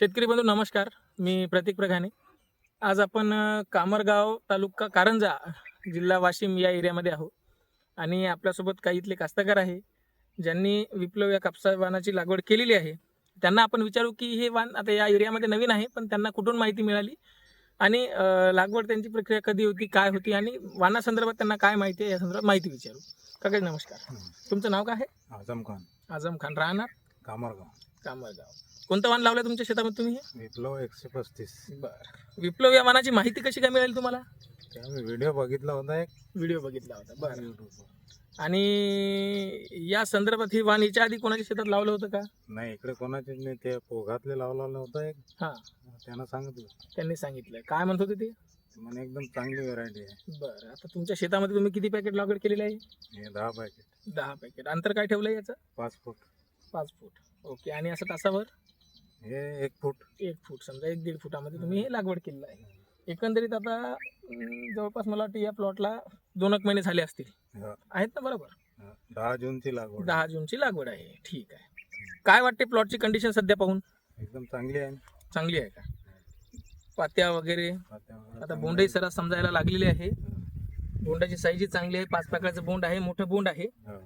शेतकरी बंधू नमस्कार. मी प्रतीक प्रघाने. आज आपण कामरगाव तालुका कारंजा जिल्हा वाशिम या एरियामध्ये आहोत. आणि आपल्यासोबत काही इथले कास्तकार आहे ज्यांनी विप्लव या कापसा वाणाची लागवड केलेली आहे. त्यांना आपण विचारू की हे वाण आता या एरियामध्ये नवीन आहे पण त्यांना कुठून माहिती मिळाली? आणि लागवड त्यांची प्रक्रिया कधी होती काय होती आणि वाणासंदर्भात त्यांना काय माहिती आहे या संदर्भात माहिती विचारू. काका नमस्कार. तुमचं नाव काय आहे? आझम खान. आझम खान. राहणार? कामरगाव. कोणतं वाण लावलं तुमच्या शेतामध्ये तुम्ही हे? विप्लव एकशे पस्तीस. बरं. विप्लव या वाणाची माहिती कशी काय मिळेल तुम्हाला? त्या मी व्हिडिओ बघितला होता एक. व्हिडिओ बघितला होता. बरं. YouTube. आणि या संदर्भात ही वाण याच्या आधी कोणाच्या शेतात लावलं होतं का? नाही इकडे कोणाचे नाही. ते पोघातले लावलेलं होतं एक. हां. त्यानं सांगितलं. त्यांनी सांगितलं. काय म्हणत होते ते? म्हणे एकदम चांगली व्हेरायटी आहे. बरं. आता तुमच्या शेतामध्ये तुम्ही किती पॅकेट लागवड केलेली आहे? हे दहा पॅकेट दहा पॅकेट अंतर काय ठेवलं आहे याचं? पाच फूट. पाच फूट. ओके आणि असं तासावर हे एक फूट. एक फूट समजा एक दीड फुटामध्ये तुम्ही हे लागवड केलेलं आहे. एकंदरीत आता अं, जवळपास मला वाटतं या प्लॉटला दोन एक महिने झाले असतील. हा, आहेत ना बरोबर? हा. दहा जूनची लागवड. दहा जूनची लागवड आहे. ठीक आहे. काय वाटते प्लॉटची कंडिशन सध्या पाहून? एकदम चांगली आहे. चांगली आहे का? पात्या वगैरे? वातावरण आता चांगलं बोंडही आहे. सरस समजायला लागलेली आहे. बोंडाची साईजही चांगली आहे. पाच पाकळ्याचं बोंड आहे. मोठं बोंड आहे. हो.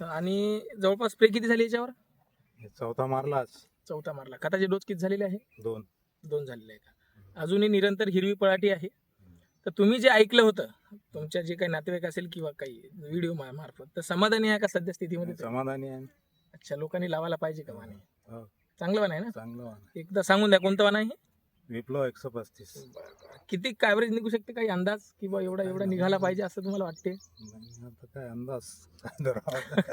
आणि जवळपास स्प्रे किती झाली याच्यावर? चौथा मारला आज चौथा मारला. खताचे डोस किती झालेले आहे? दोन. दोन झालेले आहे का? अजूनही निरंतर हिरवी पळाटी आहे. तर तुम्ही जे ऐकलं होतं तुमच्या जे काही नातेवाईक असेल किंवा काही व्हिडिओ मार्फत तर समाधानी आहे का सध्या स्थितीमध्ये? समाधानी आहे. अच्छा लोकांनी लावायला पाहिजे का वाणे हो, चांगलं वाण आहे ना? चांगलं वाण आहे. एकदा सांगून द्या कोणतं वाण आहे हे? विप्लव एकशे पस्तीस किती ॲव्हरेज निघू शकते? काही अंदाज? किंवा एवढा एवढा निघाला पाहिजे असं तुम्हाला वाटते? आता काय अंदाज?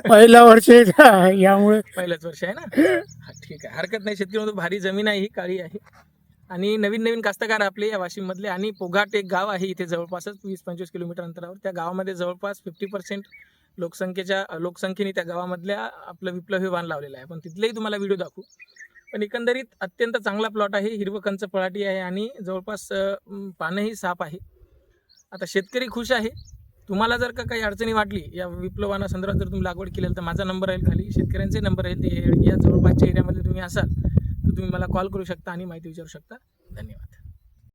पहिला वर्ष आहे का? यामुळे. पहिलंच वर्ष आहे ना? हा, ठीक आहे. हरकत नाही. शेतकरी भारी जमीन आहे ही काळी आहे. आणि नवीन नवीन कास्तकार आपले या वाशिम मधले आणि पोघाट एक गाव आहे इथे जवळपासच वीस पंचवीस किलोमीटर अंतरावर. त्या गावामध्ये जवळपास फिफ्टी पर्सेंट लोकसंख्येच्या लोकसंख्येने त्या गावामधल्या आपलं विप्लव हे वाण लावलेलं आहे. पण तिथलेही तुम्हाला व्हिडिओ दाखवू. पण एकंदरीत अत्यंत चांगला प्लॉट आहे. हिरवं कंच पळाटी आहे आणि जवळपास पानंही साफ आहे. आता शेतकरी खुश आहे. तुम्हाला जर का काही अडचणी वाटली या विप्लवाना संदर्भात जर तुम्ही लागवड केली तर माझा नंबर राहील खाली. शेतकऱ्यांचे नंबर आहे ते या जवळपासच्या एरियामध्ये तुम्ही असाल तर तुम्ही मला कॉल करू शकता आणि माहिती विचारू शकता.